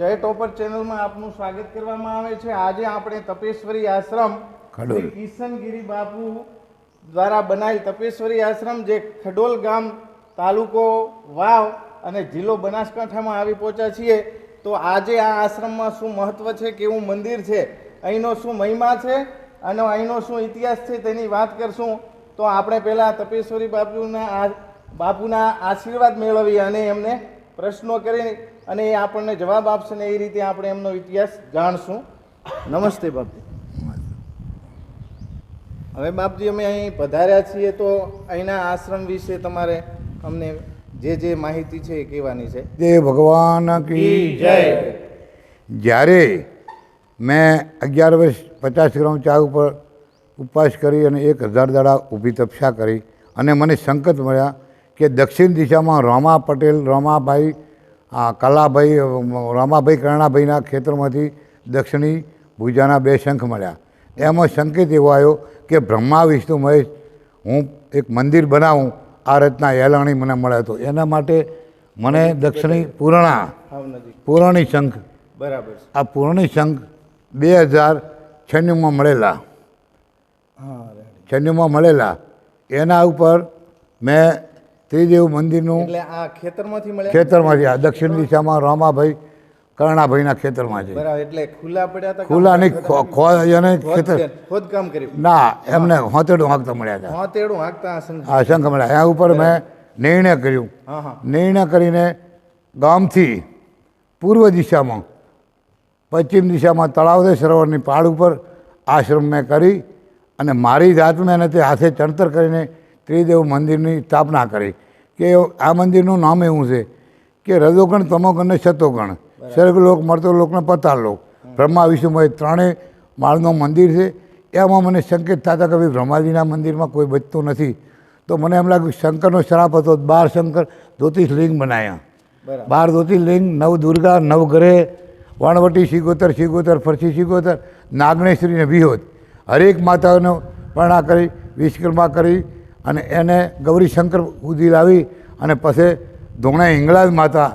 જય ટોપર ચેનલમાં આપનું સ્વાગત કરવામાં આવે છે. આજે આપણે તપેશ્વરી આશ્રમ. શ્રી કિશનગીરી બાપુ દ્વારા બનાવેલ તપેશ્વરી આશ્રમ જે ખડોલ ગામ તાલુકો વાવ અને જિલ્લો બનાસકાંઠામાં આવી પહોંચ્યા છીએ. તો આજે આ આશ્રમમાં શું મહત્વ છે કેવું મંદિર છે અહીંનો શું મહિમા છે અને અહીંનો શું ઇતિહાસ છે તેની વાત કરશું. તો આપણે પહેલાં તપેશ્વરી બાપુના બાપુના આશીર્વાદ મેળવીએ અને એમને પ્રશ્નો કરી અને એ આપણને જવાબ આપશે ને એ રીતે આપણે એમનો ઇતિહાસ જાણશું. નમસ્તે બાપજી. હવે બાપજી, અમે અહીં પધાર્યા છીએ તો અહીંના આશ્રમ વિશે તમારે અમને જે જે માહિતી છે એ કહેવાની છે. તે ભગવાન કી જય. જ્યારે મેં અગિયાર વર્ષ પચાસ ગ્રામ ચા ઉપર ઉપવાસ કરી અને એક હજાર દાડા ઊભી તપસ્યા કરી અને મને સંકટ મળ્યા કે દક્ષિણ દિશામાં રામા પટેલ રામાભાઈ આ કલાભાઈ રામાભાઈ કર્ણાભાઈના ખેતરમાંથી દક્ષિણી ભુજાના બે શંખ મળ્યા. એમાં સંકેત એવો આવ્યો કે બ્રહ્મા વિષ્ણુ મહેશ હું એક મંદિર બનાવું આ રીતના એલાણી મને મળ્યો હતો એના માટે મને દક્ષિણી પૂર્ણા પૂરણી શંખ બરાબર આ પૂરણી શંખ બે હજાર છન્નુંમાં મળેલા. છન્નુંમાં મળેલા. એના ઉપર મેં ત્રિદેવ મંદિરનું એટલે આ ખેતરમાંથી મળ્યા? ખેતરમાંથી આ દક્ષિણ દિશામાં રામાભાઈ કરણાભાઈના ખેતરમાં છે. એટલે ખુલ્લા પડ્યા હતા ખુલ્લાની ખો ખો એને ખેતર ખોદકામ કર્યું? ના એમને હોતેડું હાંકતા મળ્યા હતા. હોતેડું હાંકતા આ શંખ મળ્યા. એના ઉપર મેં નિર્ણય કર્યું. નિર્ણય કરીને ગામથી પૂર્વ દિશામાં પશ્ચિમ દિશામાં તળાવદે સરોવરની પાળ ઉપર આશ્રમ મેં કરી અને મારી જાત તે હાથે ચણતર કરીને ત્રિદેવ મંદિરની સ્થાપના કરી કે આ મંદિરનું નામ એવું છે કે રજોગણ તમોગણ ને શતોગણ. સ્વર્ગલોક મળતોલોક ને પતાલોક. બ્રહ્મા વિષ્ણુમય ત્રણેય માળનું મંદિર છે. એમાં મને સંકેત થતા કે ભાઈ બ્રહ્માજીના મંદિરમાં કોઈ બચતું નથી. તો મને એમ લાગ્યું શંકરનો શ્રાપ હતો બાર શંકર જ્યોતિષલિંગ બનાવ્યા બરાબર. બાર જ્યોતિર્લિંગ નવ દુર્ગા નવગ્રહે વણવટી શિગોતર શિગોતર ફરસી શિગોતર નાગણેશ્વરીને વિહોત. હરેક માતાઓનો પ્રણા કરી વિશ્વકર્મા કરી અને એને ગૌરીશંકર સુધી લાવી અને પછી ધોણા હિંગળાજ માતા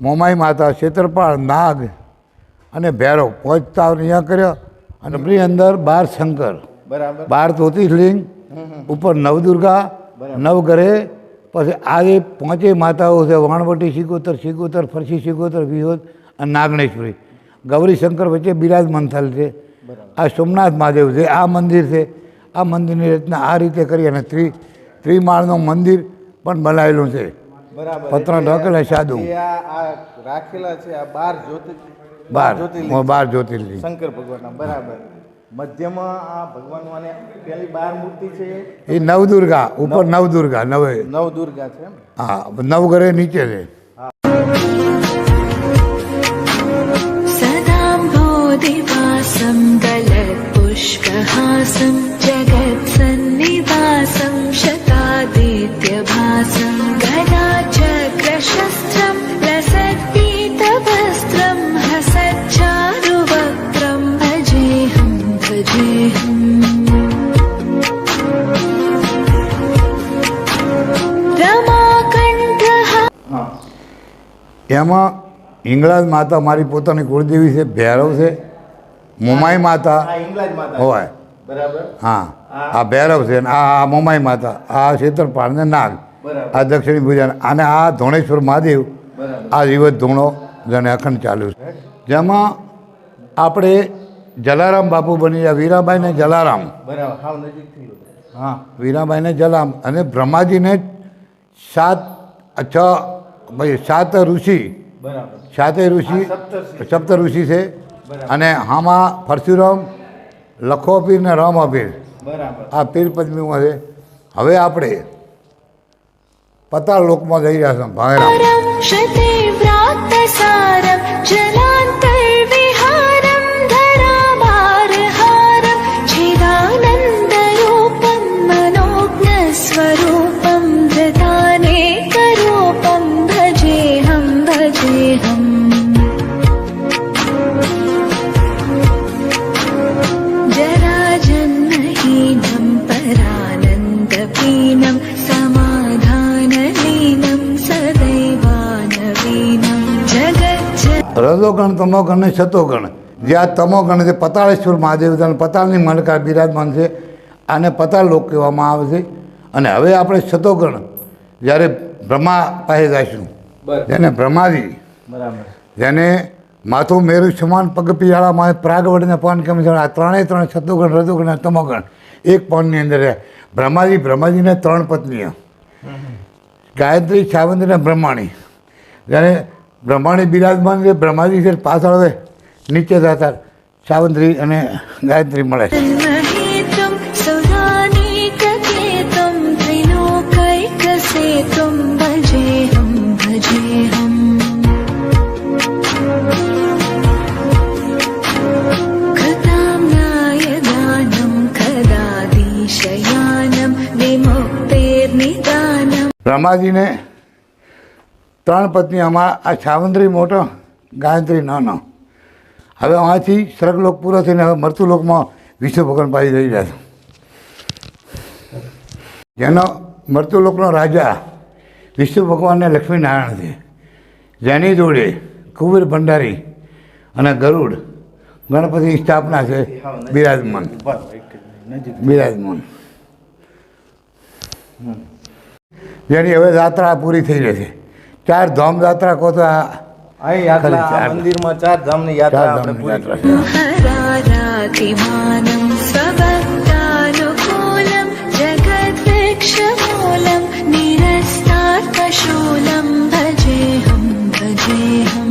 મોમાઈ માતા ક્ષેત્રપાળ નાગ અને ભૈરવ પહોંચતા અહીંયા કર્યો અને એમની અંદર બાર શંકર. બરાબર. બાર જ્યોતિષલિંગ ઉપર નવદુર્ગા નવગ્રહે પછી આ જે પાંચેય માતાઓ છે વાણવટી શિકોતર શિકોતર ફરસી શિકોતર વિહોત અને નાગણેશ્વરી ગૌરીશંકર વચ્ચે બિરાજમાન થયેલ છે. આ સોમનાથ મહાદેવ છે આ મંદિર છે. આ મંદિરની રચના આ રીતે કરી અને ત્રિ ત્રિમાળનું મંદિર પણ બનાવેલું છે. પત્ર ઢકેલા સાધુ. રાખેલા છે આ બાર જ્યોતિ બાર. બાર જ્યોતિર્લિંગ. શંકર ભગવાન બરાબર. મધ્યમાં આ ભગવાન પેલી બાર મૂર્તિ છે એ? નવદુર્ગા ઉપર નવદુર્ગા નવે. નવદુર્ગા છે હા નવઘરે નીચે છે. સદામ ભૂદિવાસમ ગલત પુષ્કહાસમ એમાં હિંગળાજ માતા મારી પોતાની કુળદેવી છે ભૈરવ છે મોમાઈ માતા હોય. હા આ ભૈરવ છે આ મોમાઈ માતા આ ક્ષેત્રપાળ ને નાગ આ દક્ષિણી ભુજાન અને આ ધોણેશ્વર મહાદેવ આ જીવત ધૂણો જેને અખંડ ચાલ્યું છે. જેમાં આપણે જલારામ બાપુ બની ગયા વીરાબાઈને જલારામ. હા વીરાબાઈને જલારામ અને બ્રહ્માજીને સાત છ ભાઈ સાત ઋષિ બરાબર સાતે ઋષિ આ સપ્તર્ષિ. સપ્ત ઋષિ છે અને આમાં પરશુરામ લખો પીર ને રામ પીર બરાબર આ પીર પદ્મીમાં છે હવે આપણે પતાળ લોકમાં જઈ રહ્યા છીએ ભાંગરા रं शते व्रात्तसारं जलान्तर्विहारं धराभारहारं चिदानन्दरूपं રતો ગણ તમો ગણ ને છતો ગણ. જ્યાં તમો ગણ છે પતાળેશ્વર મહાદેવ છે અને પતાળની મણકા બિરાજમાન છે આને પતાળ લોક કહેવામાં આવે છે. અને હવે આપણે છતો ગણ જ્યારે બ્રહ્મા પાસે જઈશું. જેને બ્રહ્માજી જેને માથું મેરું સમાન પગ પીળાળા માં પ્રાગવડને પાન કેમ છે? આ ત્રણેય ત્રણ છતોગણ રજોગણ તમોગણ એક પાનની અંદર બ્રહ્માજી બ્રહ્માજીને ત્રણ પત્નીઓ. ગાયત્રી સાવંત અને બ્રહ્માણી. જ્યારે બ્રહ્માણી બિરાજમાન છે બ્રહ્માજી છે પાછળ હવે નીચે દાતાર સાવંત્રી અને ગાયત્રી મળે છે. બ્રહ્માજીને ત્રણ પત્ની અમારા આ સાવંત્રી મોટો, ગાયત્રી નાનો. હવે અહીંથી સ્વર્ગલોક પૂરો થઈને હવે મૃત્યુલોકમાં વિષ્ણુ ભગવાન પાછી રહી રહ્યા જેનો મૃત્યુલોકનો રાજા વિષ્ણુ ભગવાનને લક્ષ્મીનારાયણ છે. જેની જોડે કુબેર ભંડારી અને ગરુડ ગણપતિની સ્થાપના છે બિરાજમાન. બિરાજમાન. જેની હવે યાત્રા પૂરી થઈ રહી છે. ચાર ધામ યાત્રા કહો તો આ યાત્રા મંદિરમાં ચાર ધામની યાત્રા આપણે પૂરી જગત ભજે હમ ભજે હમ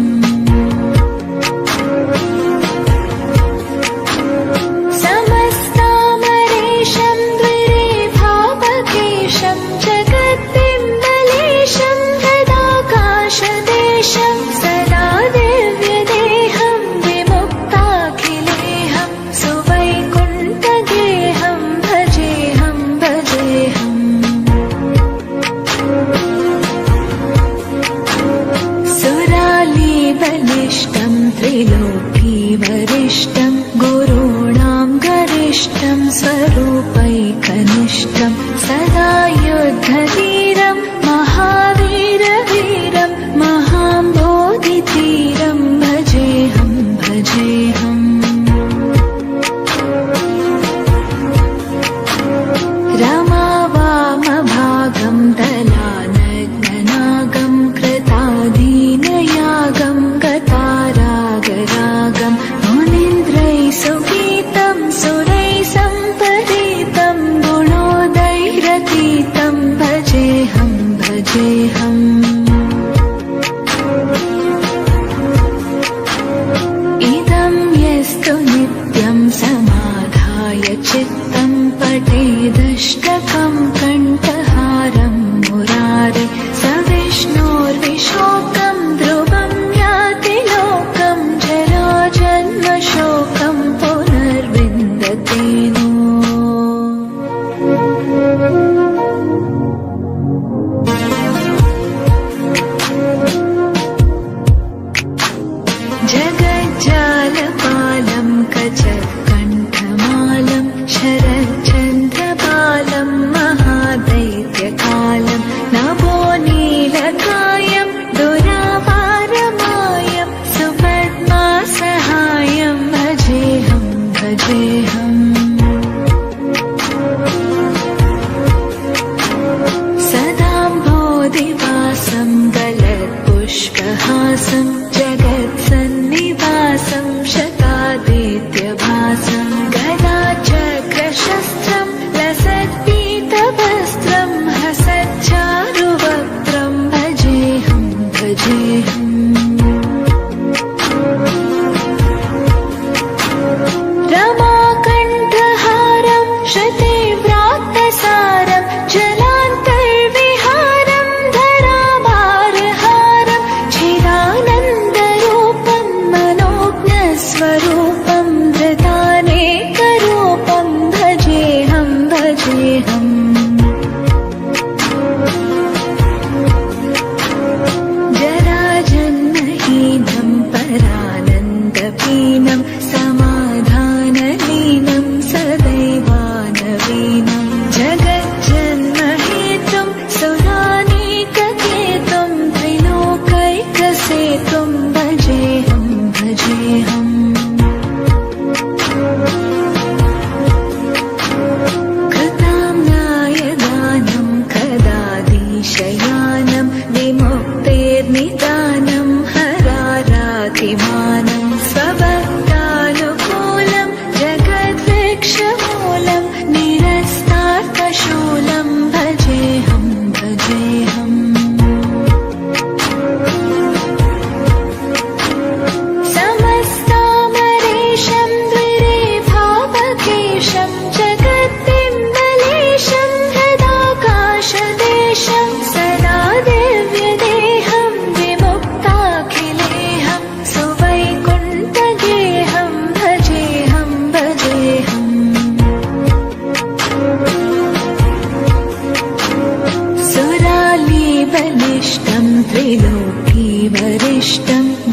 सुरालीबलिष्टं त्रिलोकीवरिष्ठं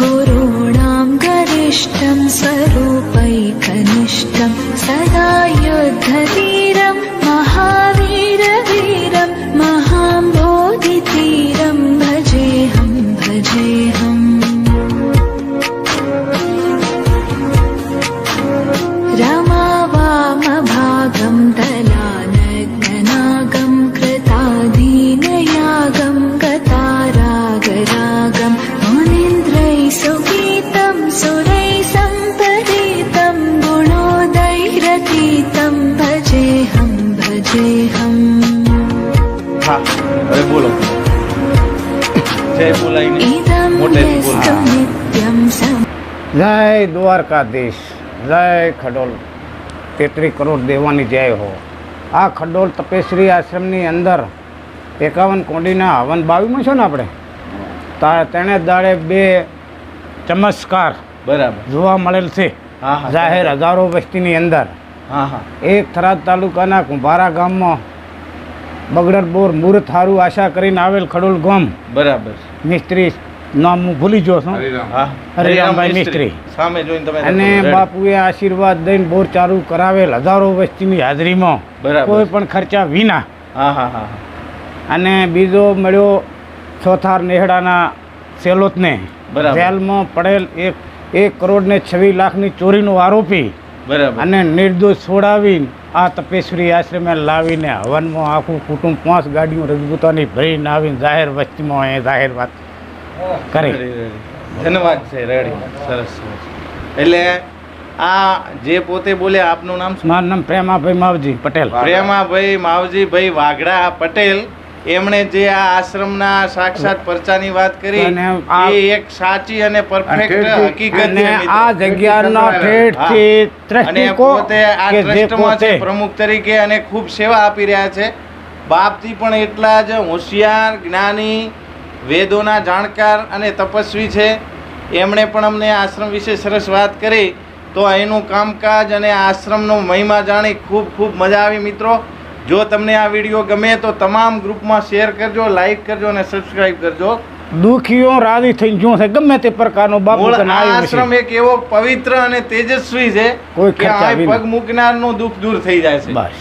गुरूणां गरिष्ठं स्वरूपैकनिष्ठं सदा युद्धवीरं महावीरवीरं જય દ્વારકાધીશ જય ખડોલ. તેત્રી કરોડ દેવાની જય હો. આ ખડોલ તપેશ્રી આશ્રમની અંદર એકાવન કોડીના હવન બાવીમાં છો ને આપણે? તા તેણે દાડે બે ચમત્કાર બરાબર. જોવા મળેલ છે. જાહેર હજારો વસ્તીની અંદર. હા હા. એક થરાદ તાલુકાના કુંભારા ગામમાં બગડર બોર મૂર્ત હારું આશા કરીને આવેલ ખડોલ ગામ. બરાબર. મિસ્ત્રી નામ હું ભૂલી ગયો છું. હા હરિરામભાઈ મિસ્ત્રી. સામે જોઈને તમે અને બાપુએ આશીર્વાદ દઈને બોર ચાલુ કરાવેલ હજારો વસ્તીની હાજરીમાં. કોઈ પણ ખર્ચા વિના. અને બીજો મળ્યો ચોથાર નેહડાના સેલોતને. જેલમાં પડેલ એક એક કરોડ ને છવ્વીસ લાખની ચોરીનો આરોપી. બરાબર. અને નિર્દોષ છોડાવી આ તપેશ્વરી આશ્રમે લાવીને હવનમાં આખું કુટુંબ પાંચ ગાડીઓ રજપૂતાની ભરીને આવીને જાહેર વસ્તીમાં અહીંયા જાહેર વાત કરી. ધન્યવાદ છે રેડી સરસ એટલે આ જે પોતે બોલે આપનું નામ મારું નામ પ્રેમાભાઈ માવજી પટેલ. પ્રેમાભાઈ માવજીભાઈ વાઘડા પટેલ. એમણે જે આ આશ્રમના સાક્ષાત પરચાની વાત કરી એ એક સાચી અને પરફેક્ટ હકીકત છે આ જગ્યાનો. ઠેઠથી અને ટ્રસ્ટીકો પોતે આ ટ્રસ્ટમાં છે પ્રમુખ તરીકે અને ખૂબ સેવા આપી રહ્યા છે. બાપથી પણ એટલા જ હોશિયાર જ્ઞાની વેદોના જાણકાર અને તપસ્વી છે. એમણે પણ અમને આશ્રમ વિશે સરસ વાત કરી. તો અહીંનું કામકાજ અને આશ્રમનો મહિમા જાણી ખૂબ ખૂબ મજા આવી મિત્રો. જો તમને આ વીડિયો ગમે તો તમામ ગ્રુપમાં શેર કરજો લાઈક કરજો અને સબસ્ક્રાઈબ કરજો. દુખીઓ રાજી થઈ ગયો છે ગમે તે પ્રકારનો બાપુ આશ્રમ એક એવો પવિત્ર અને તેજસ્વી છે કે પગ મૂકનારનું દુઃખ દૂર થઈ જાય છે. બસ.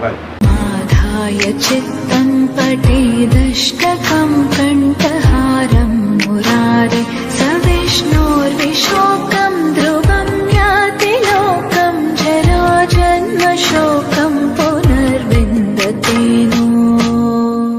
બસ. पटे दष्टकं कण्ठहारं मुरारे सविष्णोर्विशोकं ध्रुवं ज्ञाति जरा जराजन्मशोकम्